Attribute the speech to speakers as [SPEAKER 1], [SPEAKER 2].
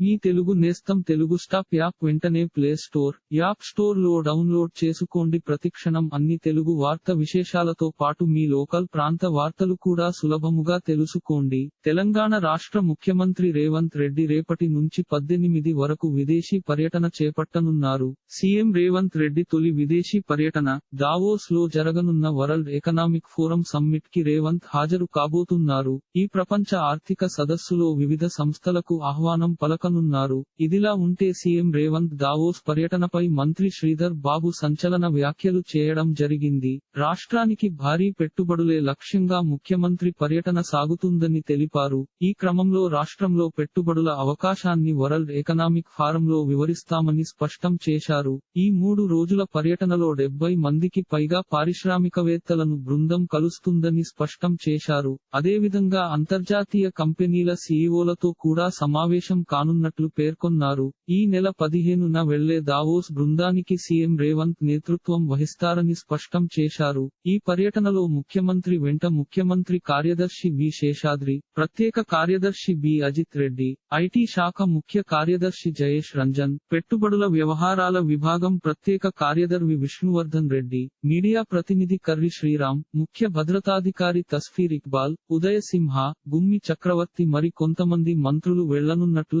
[SPEAKER 1] మీ తెలుగు నేస్తం Telugu stop app వెంటనే play store app స్టోర్లో డౌన్లోడ్ చేసుకోండి. ప్రతిక్షణం అన్ని తెలుగు వార్త విశేషాలతో పాటు మీ లోకల్ ప్రాంత వార్తలు కూడా సులభముగా తెలుసుకోండి. తెలంగాణ రాష్ట్ర ముఖ్యమంత్రి రేవంత్ రెడ్డి రేపటి నుంచి పద్దెనిమిది వరకు విదేశీ పర్యటన చేపట్టనున్నారు. సీఎం రేవంత్ రెడ్డి తొలి విదేశీ పర్యటన దావోస్లో జరగనున్న వరల్డ్ ఎకనామిక్ ఫోరం సమ్మిట్కి రేవంత్ హాజరు కాబోతున్నారు. ఈ ప్రపంచ ఆర్థిక సదస్సులో వివిధ సంస్థలకు ఆహ్వానం పలకనున్నారు ఇదిలా ఉంటే సీఎం రేవంత్ దావోస్ పర్యటనపై మంత్రి శ్రీధర్ బాబు సంచలన వ్యాఖ్యలు చేయడం జరిగింది. రాష్ట్రానికి భారీ పెట్టుబడులే లక్ష్యంగా ముఖ్యమంత్రి పర్యటన సాగుతుందని తెలిపారు. ఈ క్రమంలో రాష్ట్రంలో పెట్టుబడుల అవకాశాన్ని వరల్డ్ ఎకనామిక్ ఫారంలో వివరిస్తామని స్పష్టం చేశారు. ఈ మూడు రోజుల పర్యటనలో డెబ్బై మందికి పైగా పారిశ్రామికవేత్తలను బృందం కలుస్తుందని స్పష్టం చేశారు. అదేవిధంగా అంతర్జాతీయ కంపెనీల సీఈఓలతో కూడా సమావేశం కానున్నట్లు పేర్కొన్నారు. ఈ నెల పదిహేనున వెళ్ళే దావోస్ బృందానికి సీఎం రేవంత్ నేతృత్వం వహిస్తారని స్పష్టం చేశారు. ఈ పర్యటనలో ముఖ్యమంత్రి వెంట ముఖ్యమంత్రి కార్యదర్శి బి శేషాద్రి ప్రత్యేక కార్యదర్శి బి అజిత్ రెడ్డి ఐటీ శాఖ ముఖ్య కార్యదర్శి జయేష్ రంజన్ పెట్టుబడుల వ్యవహారాల విభాగం ప్రత్యేక కార్యదర్శి విష్ణువర్ధన్ రెడ్డి మీడియా ప్రతినిధి కర్రి శ్రీరామ్ ముఖ్య భద్రతాధికారి తస్ఫీర్ ఇక్బాల్ ఉదయ సింహ గుమ్మి చక్రవర్తి మరి కొంతమంది మంత్రులు వెళ్ళనున్నట్లు